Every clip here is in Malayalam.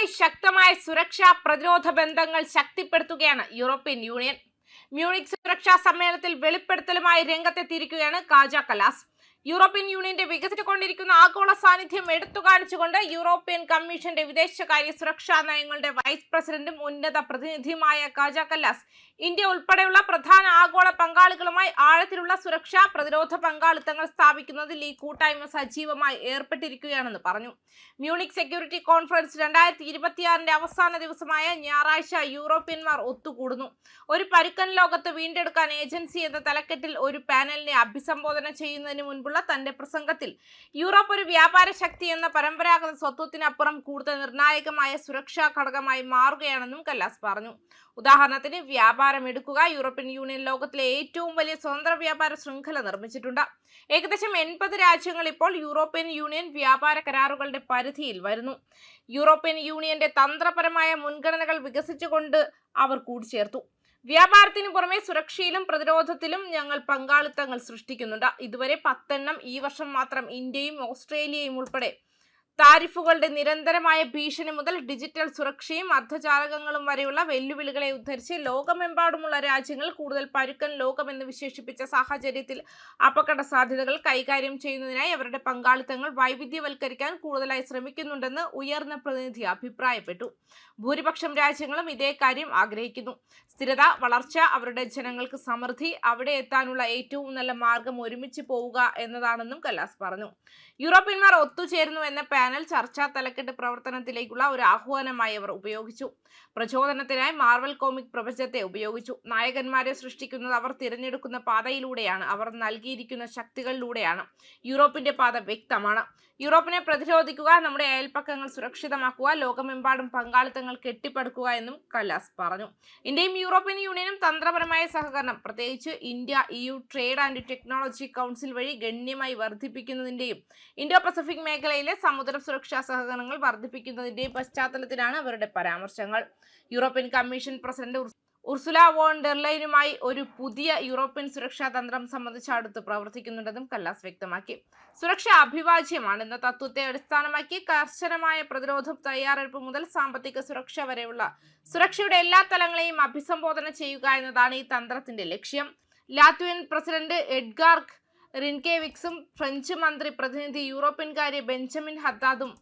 യുക്രൈനുമായി ശക്തമായ സുരക്ഷാ പ്രതിരോധ ബന്ധങ്ങൾ ശക്തിപ്പെടുത്തുകയാണ് യൂറോപ്യൻ യൂണിയൻ. മ്യൂണിക് സുരക്ഷാ സമ്മേളനത്തിൽ വെളിപ്പെടുത്തലുമായി രംഗത്തെത്തിയിരിക്കുകയാണ് കാജ കലാസ്. യൂറോപ്യൻ യൂണിയന്റെ വികസിച്ചുകൊണ്ടിരിക്കുന്ന ആഗോള സാന്നിധ്യം എടുത്തു കാണിച്ചുകൊണ്ട് യൂറോപ്യൻ കമ്മീഷന്റെ വിദേശകാര്യ സുരക്ഷാ നയങ്ങളുടെ വൈസ് പ്രസിഡന്റും ഉന്നത പ്രതിനിധിയുമായ കാജ കല്ലാസ് ഇന്ത്യ ഉൾപ്പെടെയുള്ള പ്രധാന ആഗോള പങ്കാളികളുമായി ആഴത്തിലുള്ള സുരക്ഷാ പ്രതിരോധ പങ്കാളിത്തങ്ങൾ സ്ഥാപിക്കുന്നതിൽ ഈ കൂട്ടായ്മ സജീവമായി ഏർപ്പെട്ടിരിക്കുകയാണെന്ന് പറഞ്ഞു. മ്യൂണിക് സെക്യൂരിറ്റി കോൺഫറൻസ് രണ്ടായിരത്തി ഇരുപത്തിയാറിന്റെ അവസാന ദിവസമായ ഞായറാഴ്ച യൂറോപ്യന്മാർ ഒത്തുകൂടുന്നു. ഒരു പരുക്കൻ ലോകത്ത് വീണ്ടെടുക്കാൻ ഏജൻസി എന്ന തലക്കെട്ടിൽ ഒരു പാനലിനെ അഭിസംബോധന ചെയ്യുന്നതിന് മുൻപുള്ള തന്റെ പ്രസംഗത്തിൽ. യൂറോപ്പ് ഒരു വ്യാപാര ശക്തി എന്ന പരമ്പരാഗത സ്വത്വത്തിനപ്പുറം കൂടുതൽ നിർണായകമായ സുരക്ഷാ ഘടകമായി മാറുകയാണെന്നും കല്ലാസ് പറഞ്ഞു. ഉദാഹരണത്തിന് വ്യാപാരം എടുക്കുക യൂറോപ്യൻ യൂണിയൻ ലോകത്തിലെ ഏറ്റവും വലിയ സ്വതന്ത്ര വ്യാപാര ശൃംഖല നിർമ്മിച്ചിട്ടുണ്ട്. ഏകദേശം എൺപത് രാജ്യങ്ങൾ ഇപ്പോൾ യൂറോപ്യൻ യൂണിയൻ വ്യാപാര കരാറുകളുടെ പരിധിയിൽ വരുന്നു. യൂറോപ്യൻ യൂണിയന്റെ തന്ത്രപരമായ മുൻഗണനകൾ വികസിച്ചുകൊണ്ട് അവർ കൂട്ടിച്ചേർത്തു വ്യാപാരത്തിന് പുറമെ സുരക്ഷയിലും പ്രതിരോധത്തിലും ഞങ്ങൾ പങ്കാളിത്തങ്ങൾ സൃഷ്ടിക്കുന്നുണ്ട്. ഇതുവരെ പത്തെണ്ണം ഈ വർഷം മാത്രം ഇന്ത്യയും ഓസ്ട്രേലിയയും ഉൾപ്പെടെ താരിഫുകളുടെ നിരന്തരമായ ഭീഷണി മുതൽ ഡിജിറ്റൽ സുരക്ഷയും അർദ്ധചാലകങ്ങളും വരെയുള്ള വെല്ലുവിളികളെ ഉദ്ധരിച്ച് ലോകമെമ്പാടുമുള്ള രാജ്യങ്ങൾ കൂടുതൽ പരുക്കൻ ലോകമെന്ന് വിശേഷിപ്പിച്ച സാഹചര്യത്തിൽ അപകട സാധ്യതകൾ കൈകാര്യം ചെയ്യുന്നതിനായി അവരുടെ പങ്കാളിത്തങ്ങൾ വൈവിധ്യവൽക്കരിക്കാൻ കൂടുതലായി ശ്രമിക്കുന്നുണ്ടെന്ന് ഉയർന്ന പ്രതിനിധി അഭിപ്രായപ്പെട്ടു. ഭൂരിപക്ഷം രാജ്യങ്ങളും ഇതേ കാര്യം ആഗ്രഹിക്കുന്നു. സ്ഥിരത വളർച്ച അവരുടെ ജനങ്ങൾക്ക് സമൃദ്ധി അവിടെ എത്താനുള്ള ഏറ്റവും നല്ല മാർഗം ഒരുമിച്ച് പോവുക എന്നതാണെന്നും കലാസ് പറഞ്ഞു. യൂറോപ്യന്മാർ ഒത്തുചേരുന്നു എന്ന പാനൽ ചർച്ചാ തലക്കെട്ട് പ്രവർത്തനത്തിലേക്കുള്ള ഒരു ആഹ്വാനമായി അവർ ഉപയോഗിച്ചു. പ്രചോദനത്തിനായി മാർവൽ കോമിക് പ്രപഞ്ചത്തെ ഉപയോഗിച്ചു. നായകന്മാരെ സൃഷ്ടിക്കുന്നത് അവർ തിരഞ്ഞെടുക്കുന്ന പാതയിലൂടെയാണ്. അവർ നൽകിയിരിക്കുന്ന ശക്തികളിലൂടെയാണ്. യൂറോപ്പിന്റെ പാത വ്യക്തമാണ്. യൂറോപ്പിനെ പ്രതിരോധിക്കുക നമ്മുടെ അയൽപ്പക്കങ്ങൾ സുരക്ഷിതമാക്കുക ലോകമെമ്പാടും പങ്കാളിത്തങ്ങൾ കെട്ടിപ്പടുക്കുക എന്നും കലാസ് പറഞ്ഞു. ഇന്ത്യയും യൂറോപ്യൻ യൂണിയനും തന്ത്രപരമായ സഹകരണം പ്രത്യേകിച്ച് India EU trade and technology council വഴി ഗണ്യമായി വർദ്ധിപ്പിക്കുന്നതിന്റെയും ഇന്തോ പസഫിക് മേഖലയിലെ സമുദ്ര സുരക്ഷാ സഹകരണങ്ങൾ വർദ്ധിപ്പിക്കുന്നതിന്റെയും പശ്ചാത്തലത്തിലാണ് അവരുടെ പരാമർശങ്ങൾ. European commission president Ursula von ഡെർലൈനുമായി ഒരു പുതിയ യൂറോപ്യൻ സുരക്ഷാ തന്ത്രം സംബന്ധിച്ച് അടുത്ത് പ്രവർത്തിക്കുന്നുണ്ടെന്നും കല്ലാസ് വ്യക്തമാക്കി. സുരക്ഷ അഭിവാജ്യമാണ് എന്ന തത്വത്തെ അടിസ്ഥാനമാക്കി കർശനമായ പ്രതിരോധം തയ്യാറെടുപ്പ് മുതൽ സാമ്പത്തിക സുരക്ഷ വരെയുള്ള സുരക്ഷയുടെ എല്ലാ തലങ്ങളെയും അഭിസംബോധന ചെയ്യുക എന്നതാണ് ഈ തന്ത്രത്തിന്റെ ലക്ഷ്യം. ലാത്വിയൻ പ്രസിഡന്റ് എഡ്ഗാർക്ക് റിൻകേവിക്സും ഫ്രഞ്ച് മന്ത്രി പ്രതിനിധി യൂറോപ്യൻ കാര്യ ബെഞ്ചമിൻ ഹദ്ദാദും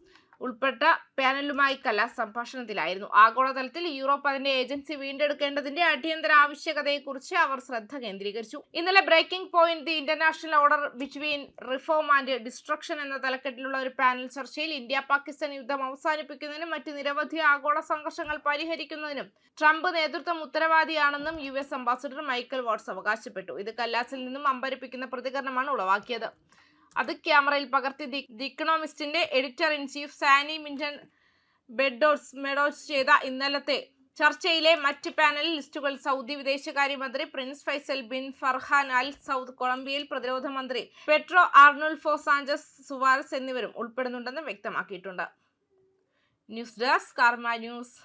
ഉൾപ്പെട്ട പാനലുമായി കല സംഭാഷണത്തിലായിരുന്നു ആഗോളതലത്തിൽ യൂറോപ്പ് അതിന്റെ ഏജൻസി വീണ്ടെടുക്കേണ്ടതിന്റെ അടിയന്തര ആവശ്യകതയെക്കുറിച്ച് അവർ ശ്രദ്ധ കേന്ദ്രീകരിച്ചു. ഇന്നലെ breaking point the international order between reform and destruction എന്ന തലക്കെട്ടിലുള്ള ഒരു പാനൽ ചർച്ചയിൽ ഇന്ത്യ പാകിസ്ഥാൻ യുദ്ധം അവസാനിപ്പിക്കുന്നതിനും മറ്റ് നിരവധി ആഗോള സംഘർഷങ്ങൾ പരിഹരിക്കുന്നതിനും ട്രംപ് നേതൃത്വം ഉത്തരവാദിയാണെന്നും U S ambassador Michael Waltz അവകാശപ്പെട്ടു. ഇത് കല്ലാസിൽ നിന്നും അമ്പരിപ്പിക്കുന്ന പ്രതികരണമാണ് ഉളവാക്കിയത്. അത് ക്യാമറയിൽ പകർത്തി the the ഇക്കണോമിസ്റ്റിന്റെ editor in chief Zanny Minton Beddoes meadows ചെയ്ത ഇന്നലത്തെ ചർച്ചയിലെ മറ്റ് പാനൽ ലിസ്റ്റുകൾ സൗദി വിദേശകാര്യമന്ത്രി prince Faisal bin Farhan Al Saud കൊളംബിയയിൽ പ്രതിരോധ മന്ത്രി പെട്രോ ആർണുൽഫോ സാഞ്ചസ് സുവാരസ് എന്നിവരും ഉൾപ്പെടുന്നുണ്ടെന്ന് വ്യക്തമാക്കിയിട്ടുണ്ട്. News desk Karma news.